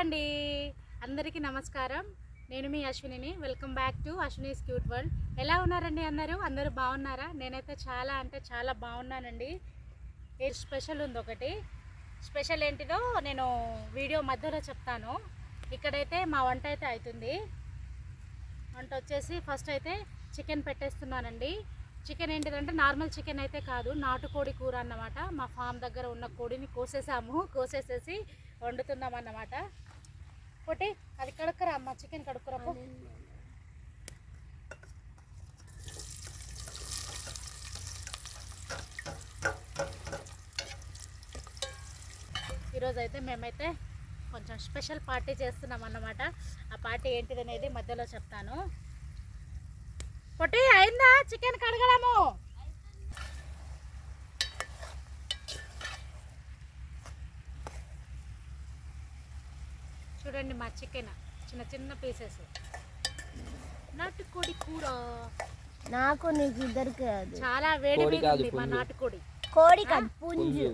అండి. అందరికీ నమస్కారం. నేను మీ అశ్వినిని. Welcome back to Ashwini's cute world ఎలా ఉన్నారండి అన్నారు అందరూ బాగున్నారా? నేనైతే చాలా అంటే చాలా బాగున్నానండి. ఏ స్పెషల్ ఉంది ఒకటి? స్పెషల్ ఏంటిదో నేను వీడియో మధ్యలో చెప్తాను. ఇక్కడైతే మా వంట అయితే అవుతుంది వంట వచ్చేసి ఫస్ట్ అయితే చికెన్ పెట్టేస్తున్నానండి. చికెన్ ఏంటిదంటే నార్మల్ చికెన్ అయితే కాదు నాటుకోడి కూర అన్నమాట. మా ఫామ్ దగ్గర ఉన్న కోడిని కోసేసాము. కోసేసేసి వండుతున్నాం అన్నమాట పోటీ. అది కడుక్కరా అమ్మ చికెన్ కడుక్కురా పో. ఈరోజు అయితే మేమైతే కొంచెం స్పెషల్ పార్టీ చేస్తున్నాం అన్నమాట ఆ పార్టీ ఏంటిది అనేది మధ్యలో చెప్తాను. పొట్టి అయిందా? చికెన్ కడగడము. చూడండి మా చికెన్. చిన్న చిన్న పీసెస్ నాటుకోడి కూర. నాకు నీకు ఇద్దరికి కాదు చాలా వేడి ఉంది మా. నాటుకోడి. కోడి కాదు పుంజు. పుంజు.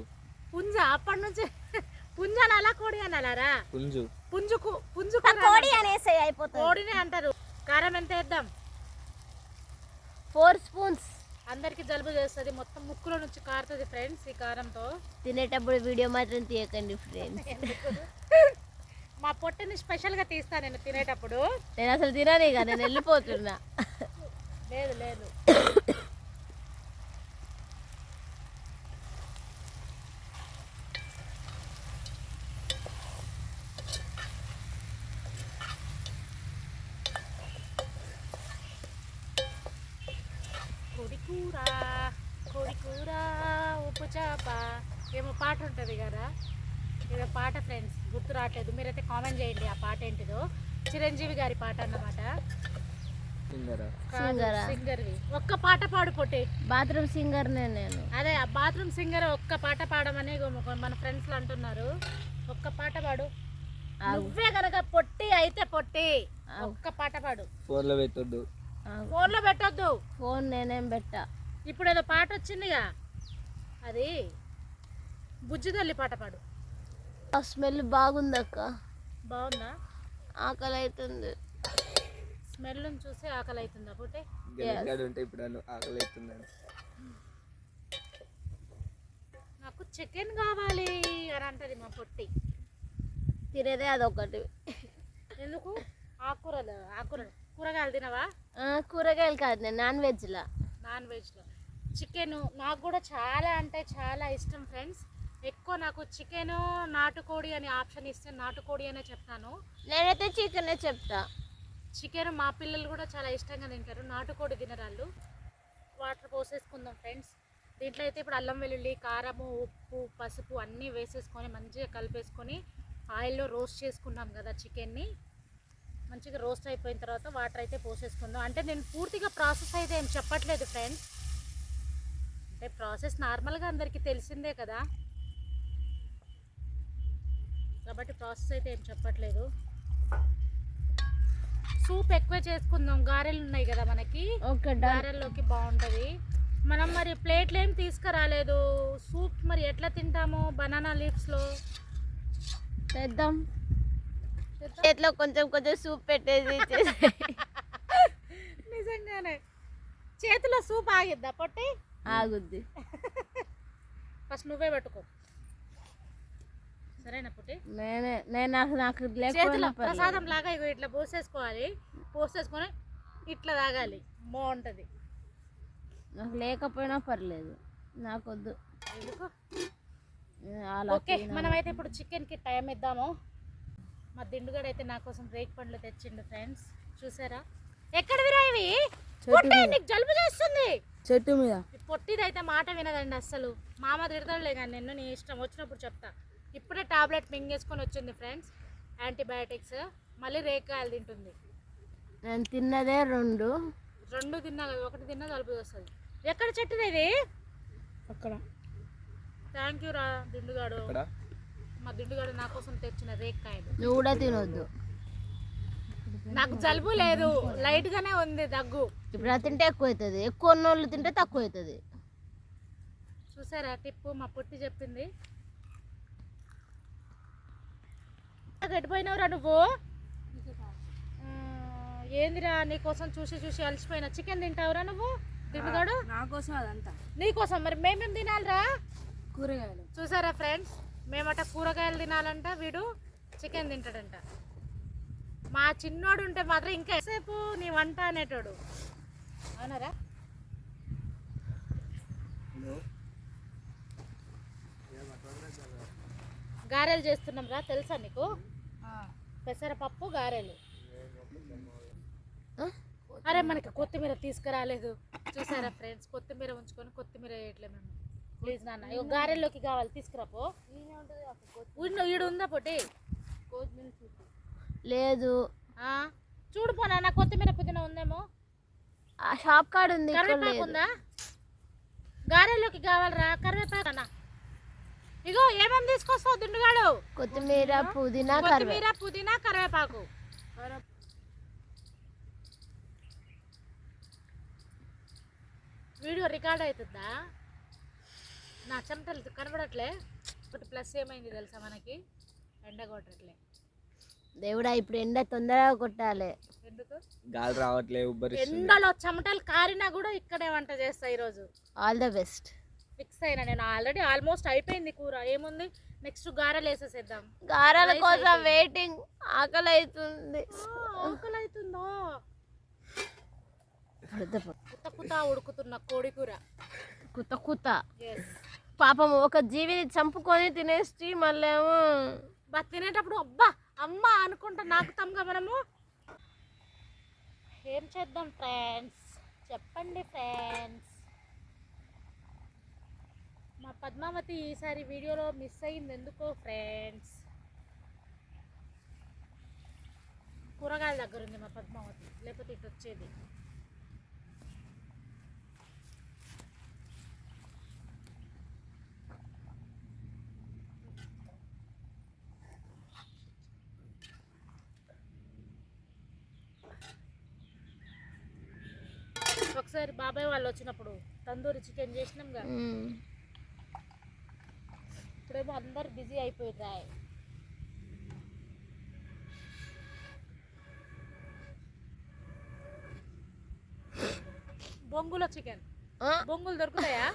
పుంజ? అప్పటి నుంచి పుంజ అనాలా కోడి అనాలారా? పుంజు. పుంజుకు పుంజు కోడి అనేసి అయిపోతుంది. కోడినే అంటారు. కారం ఎంత వేద్దాం? Four spoons. అందరికి జలుబు చేస్తుంది. మొత్తం ముక్కులో నుంచి కారుతుంది ఫ్రెండ్స్ ఈ కారంతో. తినేటప్పుడు వీడియో మాత్రం తీయకండి ఫ్రెండ్స్. మా పొట్టని స్పెషల్గా తీస్తా నేను తినేటప్పుడు. నేను అసలు తిననే కదా నేను వెళ్ళిపోతున్నా. లేదు లేదు. కోడి కూర కోడి కూర ఉప్పు చేప. ఏమో పాట ఉంటుంది కదా. ఏదో పాట ఫ్రెండ్స్ గుర్తు రావట్లేదు. మీరైతే కామెంట్ చేయండి ఆ పాట ఏంటిదో. చిరంజీవి గారి పాట అన్నమాట. సింగరా? సింగర్వి. ఒక్క పాట పాడు పొట్టి. బాత్రూమ్ సింగర్నే నేను. అదే ఆ బాత్రూమ్ సింగర్ ఒక్క పాట పాడమని మన ఫ్రెండ్స్లు అంటున్నారు. ఒక్క పాట పాడు. నువ్వే గనక పొట్టి అయితే పొట్టి. ఒక్క పాట పాడు. ఫోన్లో పెట్టొద్దు. ఫోన్లో పెట్టొద్దు. ఫోన్ నేనేం పెట్టా. ఇప్పుడు ఏదో పాట వచ్చిందిగా. అది బుజ్జి తల్లి పాట పాడు. ఆ స్మెల్ బాగుందక్క బాగుందా? ఆకలి అవుతుంది స్మెల్ చూసి ఆకలి అవుతుందా ఉంటే ఇప్పుడు ఆకలి అవుతుందని నాకు చికెన్ కావాలి అని అంటది మా పొట్టి. తినేదే అదొకటి. ఎందుకు? ఆకుకూరలు ఆకుకూరలు. కూరగాయలు తినవా? కూరగాయలు కాదు నేను నాన్ వెజ్లా. నాన్ వెజ్లో. చికెన్ నాకు కూడా చాలా అంటే చాలా ఇష్టం ఫ్రెండ్స్ ఎక్కువ నాకు చికెన్ నాటుకోడి అని ఆప్షన్ ఇస్తే నాటుకోడి అనే చెప్తాను. నేనైతే చికెనే చెప్తా. చికెన్ మా పిల్లలు కూడా చాలా ఇష్టంగా తింటారు. నాటుకోడి తినరాళ్ళు. Water పోసేసుకుందాం friends. దీంట్లో అయితే ఇప్పుడు అల్లం వెల్లుల్లి కారము ఉప్పు పసుపు అన్నీ వేసేసుకొని మంచిగా కలిపేసుకొని ఆయిల్లో రోస్ట్ చేసుకున్నాం కదా చికెన్ని. మంచిగా రోస్ట్ అయిపోయిన తర్వాత వాటర్ అయితే పోసేసుకుందాం. అంటే నేను పూర్తిగా ప్రాసెస్ అయితే ఏం చెప్పట్లేదు ఫ్రెండ్స్. అంటే ప్రాసెస్ నార్మల్గా అందరికీ తెలిసిందే కదా. కాబట్టి ప్రాసెస్ అయితే ఏం చెప్పట్లేదు. సూప్ ఎక్కువ చేసుకుందాం. గారెలు ఉన్నాయి కదా మనకి. గారెల్లోకి బాగుంటుంది. మనం మరి ప్లేట్లు ఏం తీసుకురాలేదు. సూప్ మరి ఎట్లా తింటాము బనానా లీవ్స్లో? తెద్దాం. చేతిలో కొంచెం కొంచెం సూప్ పెట్టేసి ఇచ్చేసి. నిజంగానే. చేతిలో సూప్ ఆగిద్దా పొట్టి? ఆగుద్ది. ఫస్ట్ నువ్వే పెట్టుకో. సరేనా పొట్టి? నేనే నేను నాకు నాకు చేతిలో ప్రసాదం. లాగా ఇగో ఇట్లా పోసేసుకోవాలి. పోసేసుకొని ఇట్లా తాగాలి. బాగుంటుంది. నాకు లేకపోయినా పర్లేదు. నాకు వద్దు ఎందుకు ఓకే మనమైతే ఇప్పుడు చికెన్కి టైం ఇద్దాము. మా దిండుగడ అయితే నా కోసం రేక్ పండ్లు తెచ్చిండు ఫ్రెండ్స్. చూసారా? ఎక్కడివిరా ఇవి? పొట్టి, నీకు జలుబు చేస్తుంది. చెట్టు మీద. ఈ పొట్టిది అయితే మాట వినదండి అస్సలు. మామ తిడతాడులే కానీ నిన్ను నీ ఇష్టం. వచ్చినప్పుడు చెప్తా. ఇప్పుడే టాబ్లెట్ మింగేసుకొని వచ్చింది ఫ్రెండ్స్. యాంటీబయాటిక్స్ మళ్ళీ రేకాయలు తింటుంది. నేను తిన్నదే రెండు. రెండు తిన్నా కదా ఒకటి తిన్నా జలుబు వస్తుంది ఎక్కడ చెట్టుది ఇది? అక్కడ. థ్యాంక్ యూ రా దిండుగాడు. మా దిండుగాడు నా కోసం తెచ్చిన రేక్కాయలు నువ్వు కూడా తినొద్దు. నాకు జలుబు లేదు. లైట్ గానే ఉంది దగ్గు. ఇప్పుడు అది తింటే ఎక్కువ అవుతుంది. ఎక్కువ ఉన్నోళ్ళు తింటే తక్కువ అవుతుంది. చూసారా టిప్పు? మా పుట్టి చెప్పింది. దాకా ఎడిపోయినావురా నువ్వు? ఏందిరా నీకోసం చూసి చూసి అలసిపోయినా చికెన్ తింటావురా నువ్వు? దిండుగాడు నా కోసం అదంతా. నీకోసం మరి మేమేం తినాలిరా? కూరగాయలు. చూసారా ఫ్రెండ్స్? మేమట కూరగాయలు తినాలంట వీడు చికెన్ తింటాడంట. మా చిన్నోడు ఉంటే మాత్రం ఇంకా సేపు నీ వంట అనేటోడు. అవునరా? గారెలు చేస్తున్నాం రా తెలుసా నీకు? పెసరపప్పు గారెలు. అరే మనకి కొత్తిమీర తీసుకురాలేదు. చూసారా ఫ్రెండ్స్? కొత్తిమీర ఉంచుకొని కొత్తిమీర వేయట్లే మేము. ప్లీజ్ నాన్న ఇగో గారెల్లోకి కావాలి తీసుకురాపో. ఈడు ఉందా పొట్టి? లేదు. ఆ, చూడు పో నాన్న కొత్తిమీర పుదీనా ఉందేమో? ఆ షాప్ కాడ ఉంది ఉందా? గారెల్లోకి కావాలరా కరివేపాకు అన్న ఇగో ఏమేమి తీసుకొస్తావు దుండుగాడు? కొత్తిమీర పుదీనా కొత్తిమీర పుదీనా కరివేపాకు. వీడియో రికార్డ్ అవుతుందా? నా చెమటలు కనబడట్లే. ఒకటి ప్లస్ ఏమైంది తెలుసా మనకి? ఎండ కొట్టట్లే. దేవుడా ఇప్పుడు ఎండ తొందరగా కొట్టాలి. ఎందుకు? గాలి రావట్లే ఉబ్బరిస్తుంది. ఎండలో చెమటలు కారినా కూడా ఇక్కడే వంట చేస్తా ఈరోజు. ఆల్ ద బెస్ట్ ఫిక్స్ అయినా నేను ఆల్రెడీ ఆల్మోస్ట్ అయిపోయింది కూర. ఏముంది? నెక్స్ట్ గారెలు వేసేసేద్దాం. గారాల Rice కోసం అయిపోయింది. వెయిటింగ్ ఆకలి అవుతుంది ఆకలి అవుతుందో. కుత్త కుత్త ఉడుకుతున్న కోడి కూర. కుత కుత. ఎస్ పాపం ఒక జీవిని చంపుకొని తినేసి మళ్ళీ ఏమో బా తినేటప్పుడు అబ్బా అమ్మ అనుకుంటా నాకుతాంగా మనము. ఏం చేద్దాం ఫ్రెండ్స్ చెప్పండి ఫ్రెండ్స్ మా పద్మావతి ఈసారి వీడియోలో మిస్ అయింది ఎందుకో ఫ్రెండ్స్ కూరగాయల దగ్గర ఉంది మా పద్మావతి లేకపోతే ఇటు వచ్చేది. ఒకసారి బాబాయ్ వాళ్ళు వచ్చినప్పుడు తందూరి చికెన్ చేసినాం కదా. ఇప్పుడేమో అందరు బిజీ అయిపోయినాయి. బొంగులో చికెన్. బొంగులు దొరుకుతాయా?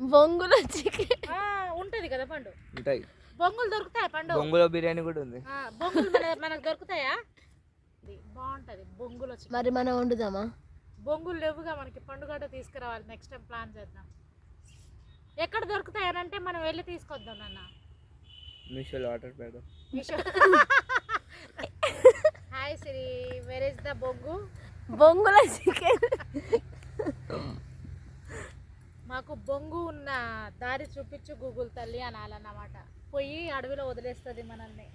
బొంగుల చికెన్. ఆ, ఉంటది కదా పండు. ఉంటాయి. బొంగులు దొరుకుతాయా పండు? బొంగులో బిర్యానీ కూడా ఉంది. ఆ, బొంగులు మన- మనకు దొరుకుతాయా? ఇది బాగుంటది బొంగులో చికెన్. మరి మనం వండుదామా? బొంగులు లేవుగా మనకి పండుగ తీసుకురావాలి. నెక్స్ట్ టైం ప్లాన్ చేద్దాం. ఎక్కడ దొరుకుతాయనంటే మనం వెళ్ళి తీసుకొద్దాం నాన్న. మీషోలో ఆర్డర్ పెడదాం. Hi Siri where is the బొంగు బొంగుల చికెన్. మాకు బొంగు ఉన్న దారి చూపించు గూగుల్ తల్లి అనాలన్నమాట. పోయి అడవిలో వదిలేస్తుంది మనల్ని.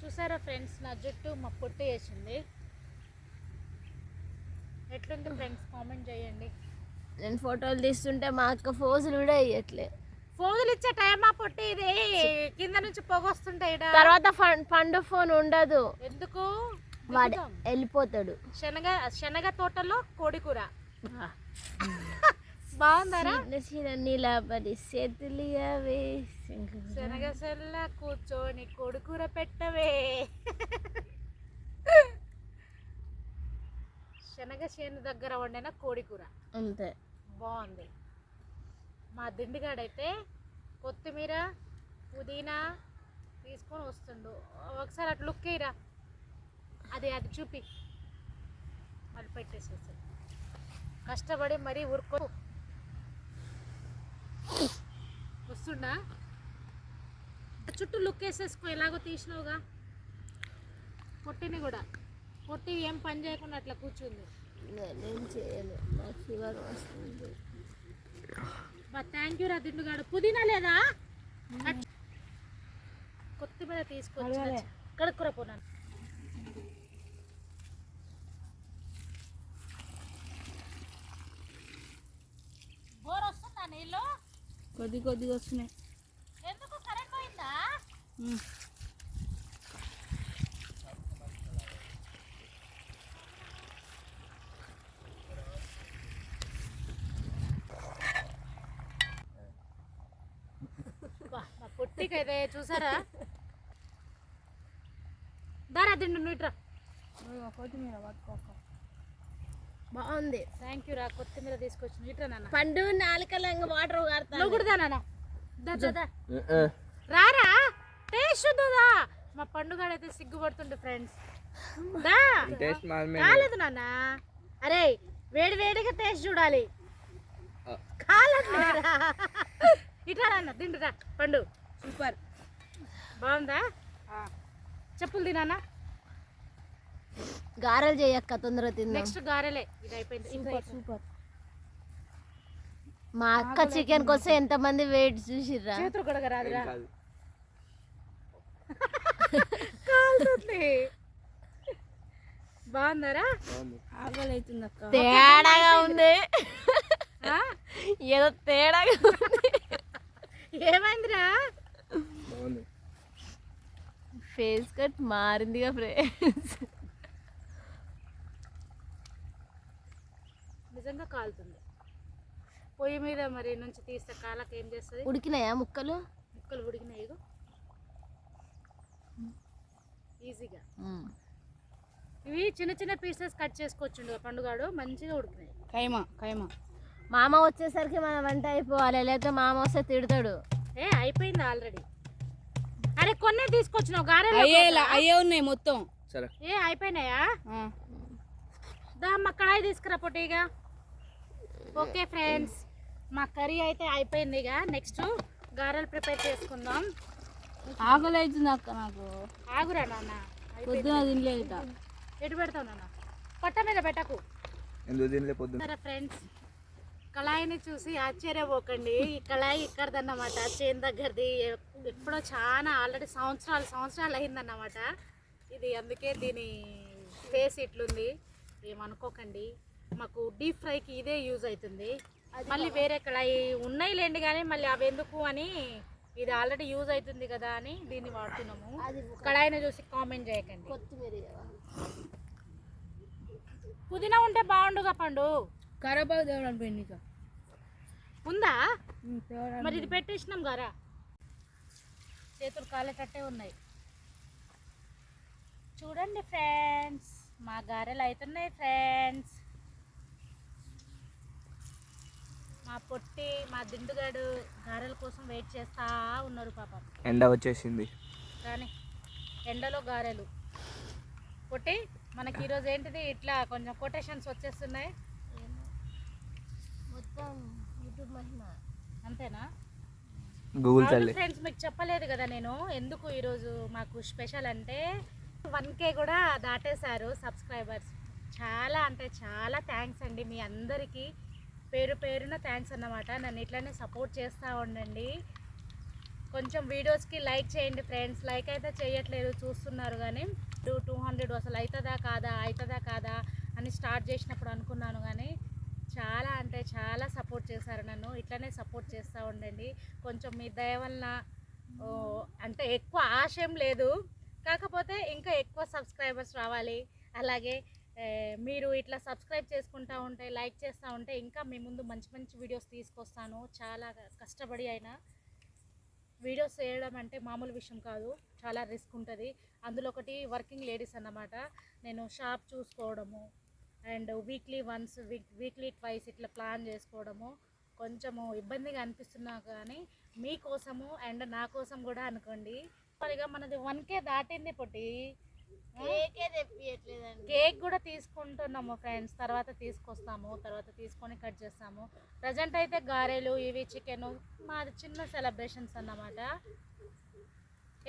చూసారా ఫ్రెండ్స్ నా జుట్టు మా పొట్టు వేసింది. ఎట్లుంది ఫ్రెండ్స్ కామెంట్ చేయండి. నేను ఫోటోలు తీస్తుంటే మా అక్క ఫోజులు కూడా ఇయ్యట్లే. ఫోజులు ఇచ్చే టైం ఆ పొట్టి ఇది? కింద నుంచి పొగొస్తుంటాయి. తర్వాత పండు ఫోన్ ఉండదు. ఎందుకు? వాడు. వెళ్ళిపోతాడు. శనగ శనగ తోటలో కోడి కూర. బాగుందారా? నీలాబరి చేతులియవే శనగ సెల్ల కూర్చొని కొడుకూర పెట్టవే. శనగ చేను దగ్గర వండిన కోడి కూర అంతే. బాగుంది. మా దిండిగాడైతే కొత్తిమీర పుదీనా తీసుకొని వస్తుండు. ఒకసారి అటు లుక్ వేయరా అది అది చూపి. మళ్ళీ పెట్టేసేసి కష్టపడి మరీ ఊరుకో వస్తుండా? చుట్టూ లుక్ వేసేసుకో ఎలాగో తీసినావుగా. పొట్టిని కూడా. పొట్టి ఏం పని చేయకుండా అట్లా కూర్చుంది. నేనేం చేయను. నాకు ఫీవర్ వస్తుంది. బా థ్యాంక్ యూ రా దిండుగాడు పుదీనా లేదా? కొత్తిమీర తీసుకొచ్చి కడుక్కురా పోనాను బోర్ వస్తుందా నీళ్ళు? కొద్ది కొద్దిగా వస్తున్నాయి. ఎందుకు? కరెంట్ పోయిందా? పొట్టికైతే చూసారా? దారా దిండు నువ్వు ఇట్రా కొత్తిమీర బాగుంది. థ్యాంక్ యూ రా కొత్తిమీర తీసుకొచ్చిన. ఇట్రా నాన్న. పండు నాలుకలంగా వాటర్ కారుతా నువ్వు కూడా నాన్న. రారా? టేస్ట్ చూద్దా మా పండుగ అయితే సిగ్గుపడుతుండే ఫ్రెండ్స్ దా. టేస్ట్ మాత్రమే కాలేదు నాన్న. అరే వేడి వేడిగా టేస్ట్ చూడాలి. కాలట్లేదురా ఇట్లా నాన్న. తింటురా పండు. సూపర్. బాగుందా? చెప్పులు తినానా గారెలు చేయక్క తొందరగా తిందాం. నెక్స్ట్ గారెలే. ఇది అయిపోయింది. Super super. మా అక్క చికెన్ కోసం ఎంత మంది వెయిట్ చూసిర్రా? చేతులు కూడా రాదురా బాగుందారా? అక్క తేడాగా ఉంది. ఆ? ఏదో తేడాగా ఉంది. ఏమైందిరా? ఫేస్ కట్ మారిందిగా ఫ్రెండ్స్ నిజంగా కాలుతుంది. పొయ్యి మీద మరి నుంచి తీస్తే కాలకి ఏం చేస్తుంది? ఉడికినాయా ముక్కలు? ముక్కలు ఉడికినాయి. ఈజీగా ఇవి చిన్న చిన్న పీసెస్ కట్ చేసుకోవచ్చు పండుగాడు మంచిగా ఉడికినాయి. కైమా కైమా. మామ వచ్చేసరికి మన వంట అయిపోవాలి లేకపోతే మామ వస్తే తిడతాడు. ఏ అయిపోయింది ఆల్రెడీ. అరే కొన్నే తీసుకొచ్చినావు గారెలు అయ్యే అయ్యే ఉన్నాయి మొత్తం. సరే. ఏ అయిపోయినాయా? ఆ. దా మా కడాయి తీసుకురా పొట్టిగా ఓకే ఫ్రెండ్స్. మా కర్రీ అయితే అయిపోయింది ఇక నెక్స్ట్ గారెలు ప్రిపేర్ చేసుకుందాం. ఆకలి అవుతుంది అక్క నాకు. ఆగురా నాన్న. పొద్దున తినలేదు. ఎటు పెడతావు నాన్న? పట్ట మీద పెట్టకు. ఎందుకు తినలే పొద్దున్న సరే ఫ్రెండ్స్. కళాయిని చూసి ఆశ్చర్యపోకండి. ఈ కళాయి ఇక్కడదన్నమాట. చేను దగ్గరది ఎప్- ఎప్పుడో చాలా ఆల్రెడీ సంవత్సరాలు సంవత్సరాలు అయిందన్నమాట. ఇది అందుకే దీని ఫేస్ ఇట్లుంది. ఏమనుకోకండి మాకు డీప్ ఫ్రైకి ఇదే యూజ్ అవుతుంది మళ్ళీ వేరే కళాయి ఉన్నాయి లేండి కానీ మళ్ళీ అవి ఎందుకు అని ఇది ఆల్రెడీ యూజ్ అవుతుంది కదా అని దీన్ని వాడుతున్నాము. కళాయిని చూసి కామెంట్ చేయకండి. పుదీనా ఉంటే బాగుండుగా పండు. కరేపాకు తేవడం పోయింది ఇక. ఉందా? మరి ఇది పెట్టేసినాం గారా? చేతులు కాలేటట్టే ఉన్నాయి. చూడండి ఫ్రెండ్స్ మా గారెలు అవుతున్నాయి ఫ్రెండ్స్. మా పొట్టి మా దిండుగాడు గారెల కోసం వెయిట్ చేస్తా ఉన్నారు పాపం. ఎండ వచ్చేసింది. కానీ ఎండలో గారెలు. పొట్టి మనకి ఈరోజు ఏంటిది? ఇట్లా కొంచెం కొటేషన్స్ వచ్చేస్తున్నాయి. మొత్తం యూట్యూబ్ మహిమ. అంతేనా? గూగుల్ తల్లి. ఫ్రెండ్స్ మీకు చెప్పలేదు కదా నేను. ఎందుకు ఈరోజు మాకు స్పెషల్ అంటే వన్ కే కూడా దాటేశారు సబ్స్క్రైబర్స్ చాలా అంటే చాలా థ్యాంక్స్ అండి మీ అందరికీ. పేరు పేరున థ్యాంక్స్ అన్నమాట. నన్ను ఇట్లానే సపోర్ట్ చేస్తూ ఉండండి. కొంచెం వీడియోస్కి లైక్ చేయండి ఫ్రెండ్స్ లైక్ అయితే చేయట్లేదు చూస్తున్నారు కానీ టూ టూ హండ్రెడ్ అసలు అవుతుందా కాదా అవుతుందా కాదా అని స్టార్ట్ చేసినప్పుడు అనుకున్నాను కానీ చాలా అంటే చాలా సపోర్ట్ చేశారు నన్ను. ఇట్లనే సపోర్ట్ చేస్తూ ఉండండి. కొంచెం మీ దయ వలన అంటే ఎక్కువ ఆశయం లేదు. కాకపోతే ఇంకా ఎక్కువ సబ్స్క్రైబర్స్ రావాలి. అలాగే మీరు ఇట్లా సబ్స్క్రైబ్ చేసుకుంటూ ఉంటే లైక్ చేస్తూ ఉంటే ఇంకా మీ ముందు మంచి మంచి వీడియోస్ తీసుకొస్తాను. చాలా కష్టపడి అయినా వీడియోస్ చేయడం అంటే మామూలు విషయం కాదు. చాలా రిస్క్ ఉంటుంది. అందులో ఒకటి వర్కింగ్ లేడీస్ అన్నమాట. నేను shop చూసుకోవడము and weekly once week weekly twice ఇట్లా ప్లాన్ చేసుకోవడము కొంచెము ఇబ్బందిగా అనిపిస్తున్నా కానీ మీకోసము అండ్ నా కోసం కూడా అనుకోండి. మరిగా మనది వన్ కే దాటింది పొట్టి. కేకే కూడా తీసుకుంటున్నాము ఫ్రెండ్స్. తర్వాత తీసుకొస్తాము తర్వాత తీసుకొని కట్ చేస్తాము. ప్రజెంట్ అయితే గారెలు ఇవి చికెన్ మాది చిన్న సెలబ్రేషన్స్ అన్నమాట.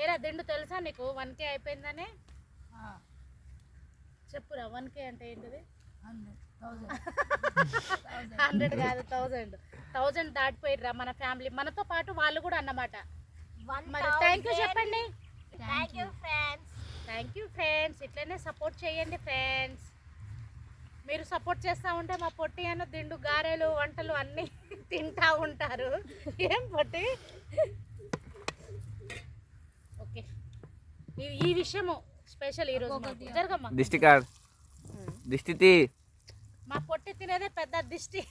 ఏరా దిండు తెలుసా నీకు? వన్ కే అయిపోయిందని? చెప్పురా వన్ కే అంటే ఏంటిది? హండ్రెడ్ కాదు థౌజండ్. థౌజండ్ దాటిపోయిర్రా మన ఫ్యామిలీ. మనతో పాటు వాళ్ళు కూడా అన్నమాట. మరి థ్యాంక్ యూ చెప్పండి. Thank you friends thank you friends ఇట్లనే సపోర్ట్ చేయండి ఫ్రెండ్స్ మీరు సపోర్ట్ చేస్తూ ఉంటే మా పొట్టి అన్న దిండు గారెలు వంటలు అన్నీ తింటా ఉంటారు. ఏం పొట్టి? ఓకే. ఈ- ఈ విషయము స్పెషల్ ఈరోజు. జరగమ్మా. దిష్టి కాడ్ దిష్టి మా పొట్టి తినేదే పెద్ద దిష్టి.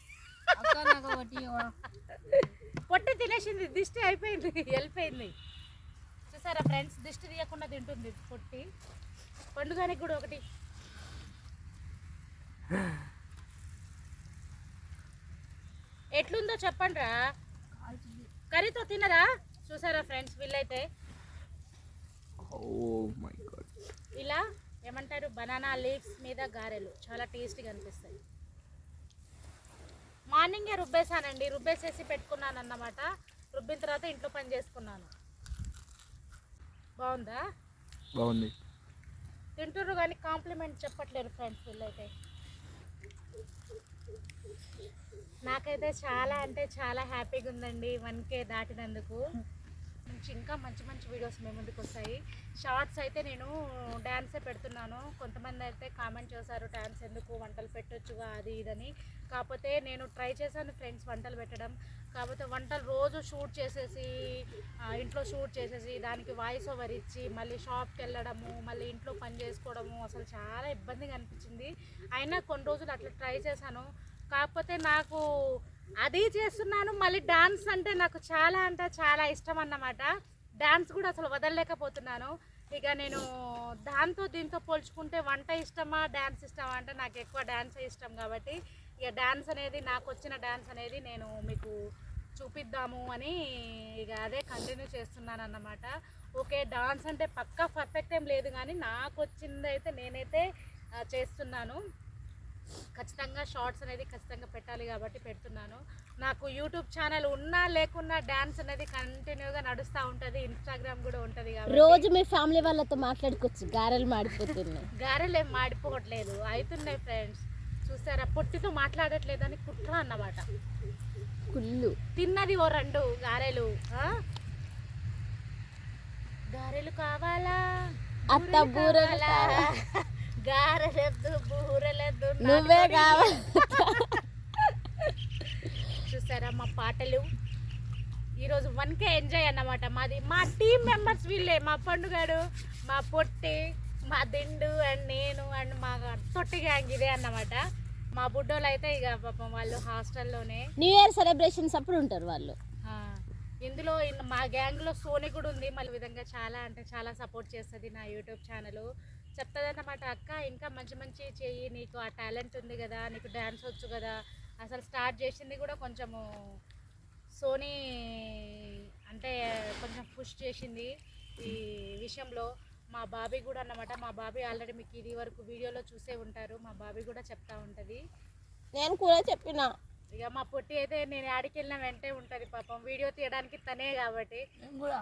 పొట్టి తినేసింది దిష్టి అయిపోయింది వెళ్ళిపోయింది. చూసారా ఫ్రెండ్స్ దిష్టి తీయకుండా తింటుంది పొట్టి. పండుగానికి కూడా ఒకటి. ఎట్లుందో చెప్పండి రా కర్రీతో తినరా? చూసారా ఫ్రెండ్స్ వీళ్ళైతే. ఓ మై గాడ్ ఇలా? ఏమంటారు? బనానా లీవ్స్ మీద గారెలు. చాలా టేస్టీగా అనిపిస్తాయి. మార్నింగే రుబ్బేసానండి రుబ్బేసేసి పెట్టుకున్నాను అన్నమాట రుబ్బిన తర్వాత ఇంట్లో పని చేసుకున్నాను. బాగుందా? బాగుంది. తింటుర్రు కానీ కాంప్లిమెంట్ చెప్పట్లేరు ఫ్రెండ్స్ వీళ్ళైతే. నాకైతే చాలా అంటే చాలా హ్యాపీగా ఉందండి వన్ కే దాటినందుకు. నుంచి ఇంకా మంచి మంచి వీడియోస్ మీ ముందుకు వస్తాయి. షార్ట్స్ అయితే నేను డ్యాన్సే పెడుతున్నాను. కొంతమంది అయితే కామెంట్ చేశారు డ్యాన్స్ ఎందుకు? వంటలు పెట్టొచ్చుగా? అది ఇదని. కాకపోతే నేను ట్రై చేశాను ఫ్రెండ్స్ వంటలు పెట్టడం. కాకపోతే వంటలు రోజు షూట్ చేసేసి ఇంట్లో షూట్ చేసేసి దానికి వాయిస్ ఓవర్ ఇచ్చి మళ్ళీ షాప్కి వెళ్ళడము మళ్ళీ ఇంట్లో పని చేసుకోవడము అసలు చాలా ఇబ్బందిగా అనిపించింది. అయినా కొన్ని రోజులు అట్లా ట్రై చేశాను. కాకపోతే నాకు అది చేస్తున్నాను. మళ్ళీ డాన్స్ అంటే నాకు చాలా అంటే చాలా ఇష్టం అన్నమాట. డాన్స్ కూడా అసలు వదలలేకపోతున్నాను. ఇక నేను దాంతో దీంతో పోల్చుకుంటే వంట ఇష్టమా డాన్స్ ఇష్టమా అంటే నాకు ఎక్కువ డాన్స్ ఇష్టం కాబట్టి ఇక డాన్స్ అనేది నాకు వచ్చిన డాన్స్ అనేది నేను మీకు చూపిద్దాము అని ఇక అదే కంటిన్యూ చేస్తున్నాను అన్నమాట. ఓకే డాన్స్ అంటే పక్కా పర్ఫెక్ట్ ఏం లేదు కానీ నాకు వచ్చింది అయితే నేనైతే చేస్తున్నాను. ఖచ్చితంగా షార్ట్స్ అనేది ఖచ్చితంగా పెట్టాలి కాబట్టి పెడుతున్నాను. నాకు యూట్యూబ్ ఛానల్ ఉన్నా లేకున్నా డ్యాన్స్ అనేది కంటిన్యూగా నడుస్తూ ఉంటుంది ఇన్స్టాగ్రామ్ కూడా ఉంటుంది కాబట్టి. రోజు మీ ఫ్యామిలీ వాళ్ళతో మాట్లాడుకోవచ్చు గారెలు మాడిపోతున్నాయి. గారెలు ఏం మాడిపోవట్లేదు అవుతున్నాయి ఫ్రెండ్స్. చూసారా పొట్టితో మాట్లాడట్లేదని కుట్ర అన్నమాట. కుళ్ళు. తిన్నది ఓ రెండు గారెలు? గారెలు కావాలా? అత్త బూరెలు నువ్వే. కావాలి. చూసారా మా పాటలు? ఈరోజు వన్ కే ఎంజాయ్ అన్నమాట మాది. మా టీం మెంబర్స్ వీళ్ళే మా పండుగాడు మా పొట్టి మా దిండు అండ్ నేను అండ్ మా తొట్టి గ్యాంగ్ ఇదే అన్నమాట. మా బుడ్డోళ్ళు అయితే ఇక పాపం వాళ్ళు హాస్టల్లోనే. న్యూ ఇయర్ సెలబ్రేషన్స్ అప్పుడు ఉంటారు వాళ్ళు. ఇందులో మా గ్యాంగ్లో సోని కూడా ఉంది. మళ్ళీ విధంగా చాలా అంటే చాలా సపోర్ట్ చేస్తుంది నా యూట్యూబ్ ఛానల్. చెప్తుందన్నమాట అక్క ఇంకా మంచి మంచి చెయ్యి నీకు ఆ టాలెంట్ ఉంది కదా నీకు డ్యాన్స్ వచ్చు కదా అసలు స్టార్ట్ చేసింది కూడా కొంచెము సోనీ అంటే కొంచెం పుష్ చేసింది ఈ విషయంలో. మా బాబీ కూడా అన్నమాట మా బాబీ ఆల్రెడీ మీకు ఇది వరకు వీడియోలో చూసే ఉంటారు మా బాబీ కూడా చెప్తా ఉంటుంది. నేను కూడా చెప్పిన. ఇక మా పొట్టి అయితే నేను ఆడికి వెళ్ళిన వెంటే ఉంటుంది పాపం వీడియో తీయడానికి తనే కాబట్టి. కూడా.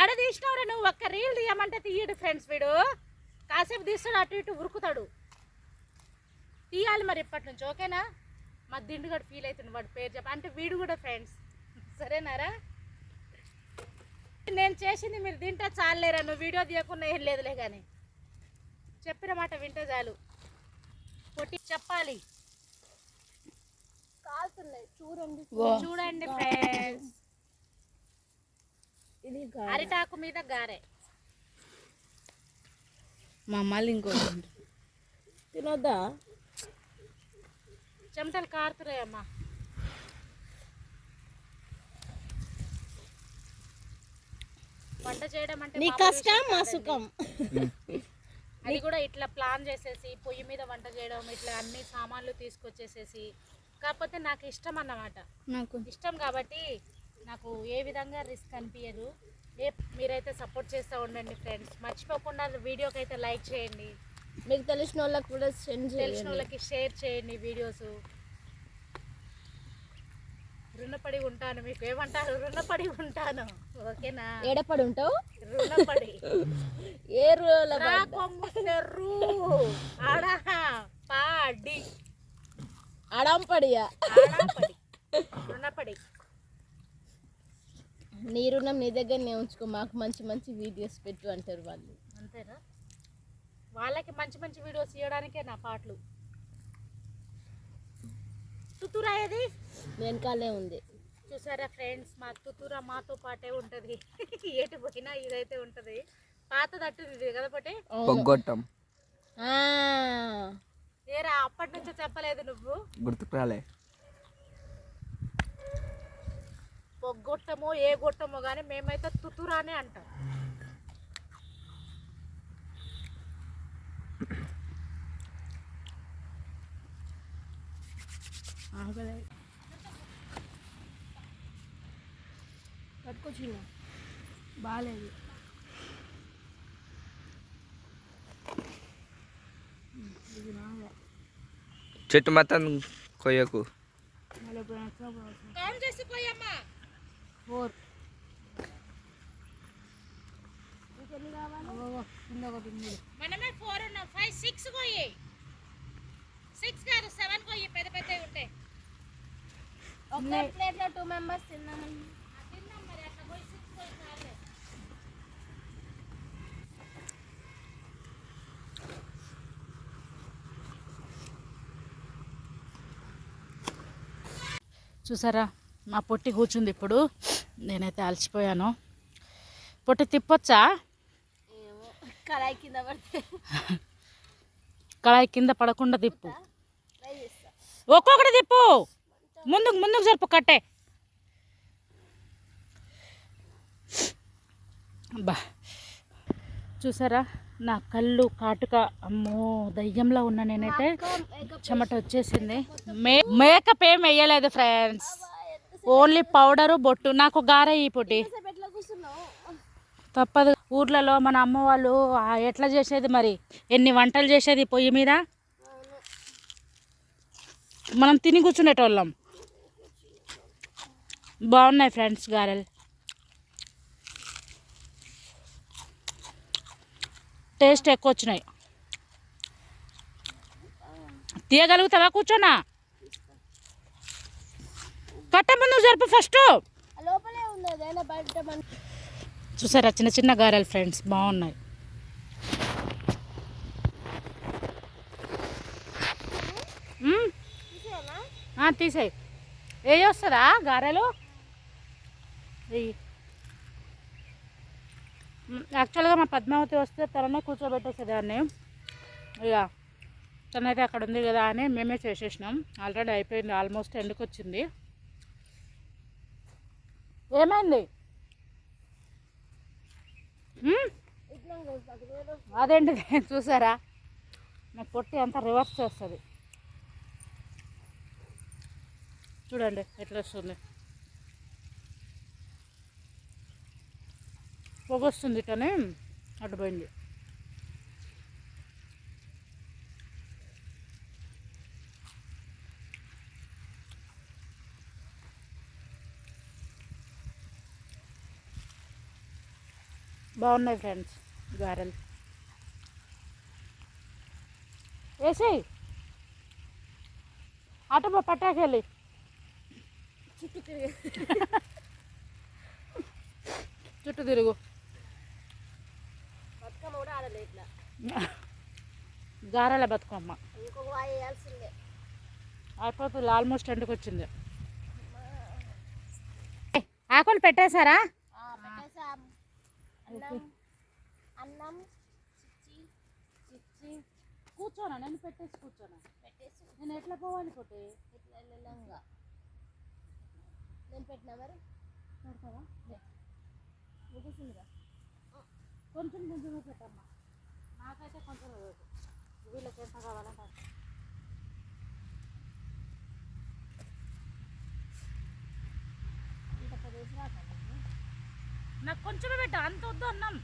ఆడ తీసినవరా నువ్వు? ఒక్క రీల్ తీయమంటే తీయడు ఫ్రెండ్స్ వీడు. కాసేపు తీస్తాడు అటు ఇటు ఉరుకుతాడు. తీయాలి మరి ఇప్పటి నుంచి ఓకేనా? మా దిండు కూడా ఫీల్ అవుతుంది వాడి పేరు చెప్ప అంటే వీడు కూడా ఫ్రెండ్స్ సరేనారా? నేను చేసింది మీరు తింటే చాలేరా నువ్వు వీడియో తీయకుండా ఏం లేదులే కానీ చెప్పిన మాట వింటే చాలు. పొట్టి చెప్పాలి. చూడండి. చూడండి ఫ్రెండ్స్ ఇది అరిటాకు మీద గారె. మా మళ్ళీ ఇంకోటి తినొద్దా? చెమటలు కారుతున్నాయమ్మా. వంట చేయడం అంటే నీ కష్టం మా. సుఖం. అది కూడా ఇట్లా ప్లాన్ చేసేసి పొయ్యి మీద వంట చేయడం ఇట్లా అన్ని సామాన్లు తీసుకొచ్చేసేసి కాకపోతే నాకు ఇష్టం అన్నమాట. నాకు. ఇష్టం కాబట్టి నాకు ఏ విధంగా రిస్క్ అనిపించదు ఏ మీరైతే సపోర్ట్ చేస్తూ ఉండండి ఫ్రెండ్స్ మర్చిపోకుండా వీడియోకి అయితే లైక్ చేయండి. మీకు తెలిసిన వాళ్ళకి కూడా సెండ్ తెలిసిన వాళ్ళకి షేర్ చేయండి వీడియోస్ రుణపడి ఉంటాను మీకు. ఏమంటారు? రుణపడి ఉంటాను. ఓకేనా? ఏడపడి ఉంటావు? రుణపడి. ఏ రా ఆడ పాడి. అడంపడియా రుణపడి. నీ రుణం నీ దగ్గరనే ఉంచుకో మాకు మంచి మంచి వీడియోస్ పెట్టు అంటారు వాళ్ళు. అంతేనా? వాళ్ళకి మంచి మంచి వీడియోస్ ఇవ్వడానికే నా పాటలు. తుతురా ఏది? వెనకాలే ఉంది. చూసారా ఫ్రెండ్స్ మా తుతురా మాతో పాటే ఉంటుంది. ఏటి పోయినా ఇదైతే ఉంటుంది. పాత తట్టు ఇది కదా పటే. పొగ్గొట్టం. ఆ, ఏరా అప్పటి నుంచి చెప్పలేదు నువ్వు? గుర్తుకు రాలే. పొగ్గొట్టమో ఏ గొట్టమో కానీ మేమైతే తుతురానే అంటాం. ఆగలే. పట్టుకొచ్చిన బాగాలేదు చెట్టు మొత్తం కొయ్యకు. పోవచ్చు. కౌంట్ చేసిపోయమ్మా ఫోర్. మనమే ఫోర్ ఉన్నాం. ఫైవ్ సిక్స్ కొయ్యి సిక్స్ కాదు సెవెన్ కొయ్యి పెద్ద పెద్దవి ఉంటాయి. ప్లేట్లో టూ మెంబర్స్ తిన్నామని తిన్నాం మరి. అట్లా పోయి సిక్స్ కొయ్యి చాలే. చూసారా? మా పొట్టి కూర్చుంది ఇప్పుడు. నేనైతే అలసిపోయాను. పొట్టి తిప్పొచ్చా? కళాయి కింద పడితే. కళాయి కింద పడకుండా తిప్పు. ఒక్కొక్కటి తిప్పు. ముందుకు ముందుకు జరుపు కట్టే. బా. చూసారా? నా కళ్ళు కాటుక అమ్మో దయ్యంలో ఉన్న నేనైతే చెమట వచ్చేసింది. మే మేకప్ ఏం వేయలేదు ఫ్రెండ్స్. ఓన్లీ పౌడరు బొట్టు. నాకు గారె ఈ పొట్టి. తప్పదు. ఊర్లలో మన అమ్మ వాళ్ళు ఎట్లా చేసేది మరి? ఎన్ని వంటలు చేసేది పొయ్యి మీద? మనం తిని కూర్చునేటోళ్ళం. బాగున్నాయి ఫ్రెండ్స్ గారెలు. టేస్ట్ ఎక్కువ వచ్చినాయి. తీయగలుగుతావా కూర్చోనా? కట్ట ముందు జరుపు ఫస్ట్. చూసారా చిన్న చిన్న గారెలు ఫ్రెండ్స్ బాగున్నాయి. తీసేయ్. ఏ వస్తుందా గారెలు? యాక్చువల్గా మా పద్మావతి వస్తే తననే కూర్చోబెట్టేసేదాన్ని. ఇక తనైతే అక్కడ ఉంది కదా అని మేమే చేసేసినాం. ఆల్రెడీ అయిపోయింది ఆల్మోస్ట్ ఎండుకు వచ్చింది. ఏమైంది? అదేంటిది చూసారా? నా పొట్టి అంతా రివర్స్ చేస్తుంది. చూడండి ఎట్లా వస్తుంది? పొగొస్తుంది కానీ అటు పోయింది. బాగున్నాయి ఫ్రెండ్స్ గారెలు. వేసేయి అటు పట్టాకెళ్ళి చుట్టూ తిరిగి చుట్టూ తిరుగు. బతుకమ్మ కూడా ఆడలే ఇట్లా గారెల బతుకమ్మ. ఇంకొక వాయి అయిపోతుంది ఆల్మోస్ట్ ఎండుకొచ్చింది ఆకులు పెట్టేశారా? అన్నం అన్నం చిచ్చి చిచ్చి కూర్చోనా? నేను పెట్టేసి కూర్చోనా? పెట్టేసి. నేను ఎట్లా పోవాలి కొట్టి ఇట్లా లంగా నేను పెట్టినా మరి? పెడతావా? ముగిసిందిగా? కొంచెం కొంచెం పెట్టమ్మా. నాకైతే కొంచెం వీళ్ళకి ఎంత కావాలంటే ఇంత పదేసి రాక నాకు కొంచెమే పెట్ట అంత వద్దు అన్నం.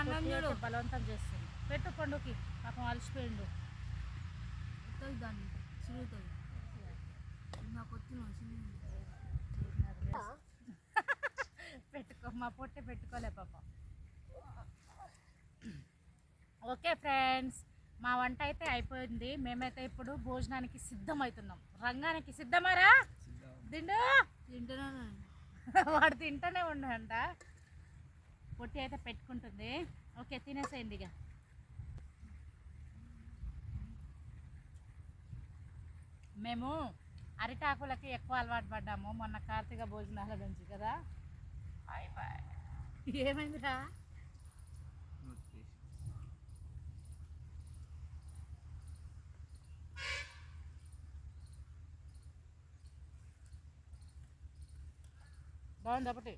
అన్న చూడు. బలవంతం చేస్తుంది. పెట్టు పండుకి పాపం అలసిపోయిండు. దాన్ని చిరుగుతుంది. నాకు వచ్చిన పెట్టుకో మా పొట్టే పెట్టుకోలే పాపం. ఓకే ఫ్రెండ్స్ మా వంట అయితే అయిపోయింది. మేమైతే ఇప్పుడు భోజనానికి సిద్ధమవుతున్నాం. రంగానికి సిద్ధమారా? దిండు! తింటున్నాను వాడు తింటూనే ఉండంట పొట్టి అయితే పెట్టుకుంటుంది. ఓకే తినేసేయండి ఇక. మేము అరిటాకులకి ఎక్కువ అలవాటు పడ్డాము. మొన్న కార్తీక భోజనాల నుంచి కదా. ఏమైందిరా? బాగుంది ఒకటి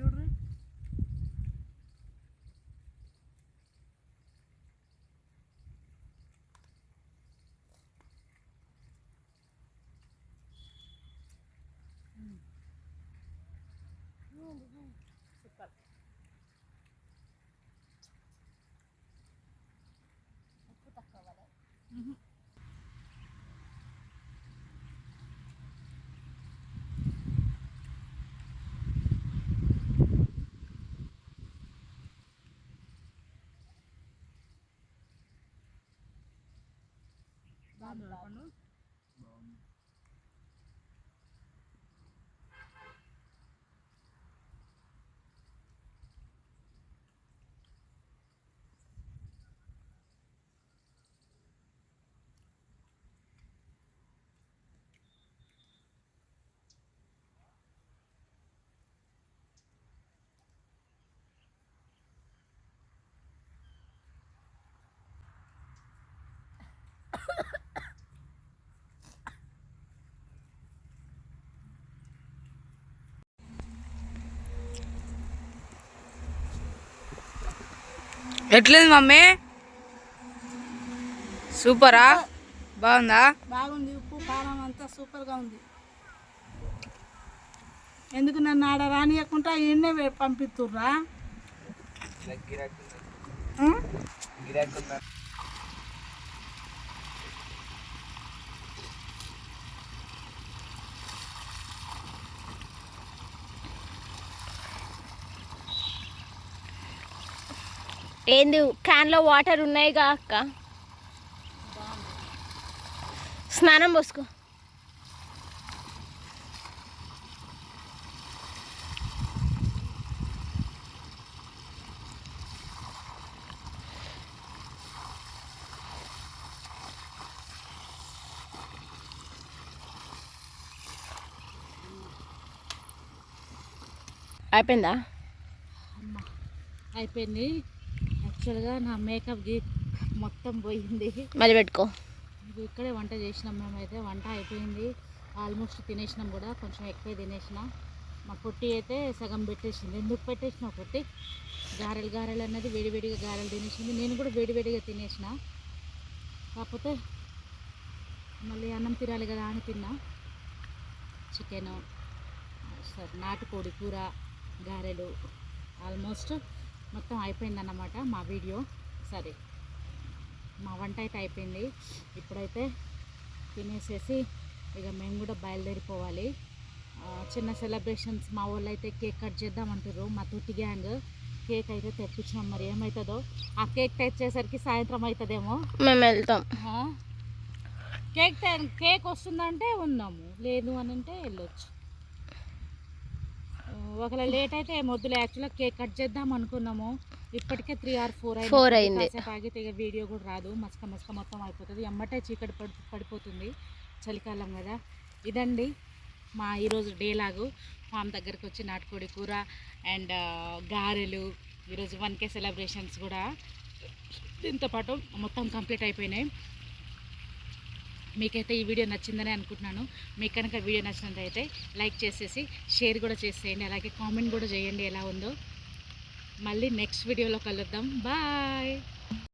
చూడ్రి సూపర్ ఉప్పు తక్కువ కదా ఎట్లేదు మమ్మీ? సూపరా? బాగుందా? బాగుంది ఉప్పు కారం అంతా సూపర్గా ఉంది. ఎందుకు నన్ను ఆడ రానియకుండా ఈయన్నే పంపిస్తుర్రా ఏంది? క్యాన్లో వాటర్ ఉన్నాయిగా అక్క. స్నానం పోసుకో. అయిపోయిందా? అయిపోయింది. యాక్చువల్గా నా మేకప్ గి మొత్తం పోయింది. మళ్ళీ పెట్టుకో. ఇక్కడే వంట చేసినాం మేమైతే వంట అయిపోయింది. ఆల్మోస్ట్ తినేసినాం కూడా కొంచెం ఎక్కువే తినేసిన. మా పొట్టి అయితే సగం పెట్టేసింది. ఎందుకు పెట్టేసిన పొట్టి? గారెలు గారెలు అన్నది వేడివేడిగా గారెలు తినేసింది. నేను కూడా వేడివేడిగా తినేసిన. కాకపోతే మళ్ళీ అన్నం తినాలి కదా అని తిన్నా. చికెను సరే నాటుకోడి కూర గారెలు ఆల్మోస్ట్ మొత్తం అయిపోయిందన్నమాట మా వీడియో. సరే. మా వంట అయితే అయిపోయింది. ఇప్పుడైతే తినేసేసి ఇక మేము కూడా బయలుదేరిపోవాలి. చిన్న సెలబ్రేషన్స్ మా వాళ్ళు అయితే కేక్ కట్ చేద్దాం అంటారు మా తొట్టి గ్యాంగ్. కేక్ అయితే తెప్పించినాం మరి. ఏమవుతుందో ఆ కేక్ తెచ్చేసరికి సాయంత్రం అవుతుందేమో మేము వెళ్తాం? కేక్ కేక్ వస్తుందంటే ఉందాము లేదు అని అంటే వెళ్ళొచ్చు. ఒకవేళ లేట్ అయితే మొద్దులే యాక్చువల్గా కేక్ కట్ చేద్దాం అనుకున్నాము. ఇప్పటికే త్రీ ఆర్ ఫోర్ అయింది. కాసేపు ఆగితే ఇక వీడియో కూడా రాదు. మసక మసక మొత్తం అయిపోతుంది. ఎమ్మటే చీకటి పడి పడిపోతుంది. చలికాలం కదా. ఇదండి మా ఈరోజు డే లాగు. ఫామ్ దగ్గరికి వచ్చి నాటుకోడి కూర అండ్ గారెలు. ఈరోజు వన్ కే సెలబ్రేషన్స్ కూడా. దీంతో పాటు మొత్తం కంప్లీట్ అయిపోయినాయి. మీకైతే ఈ వీడియో నచ్చిందని అనుకుంటున్నాను. మీకు కనుక వీడియో నచ్చినట్లయితే లైక్ చేసేసి షేర్ కూడా చేసేయండి. అలాగే కామెంట్ కూడా చేయండి ఎలా ఉందో. మళ్ళీ నెక్స్ట్ వీడియోలో కలుద్దాం. బాయ్!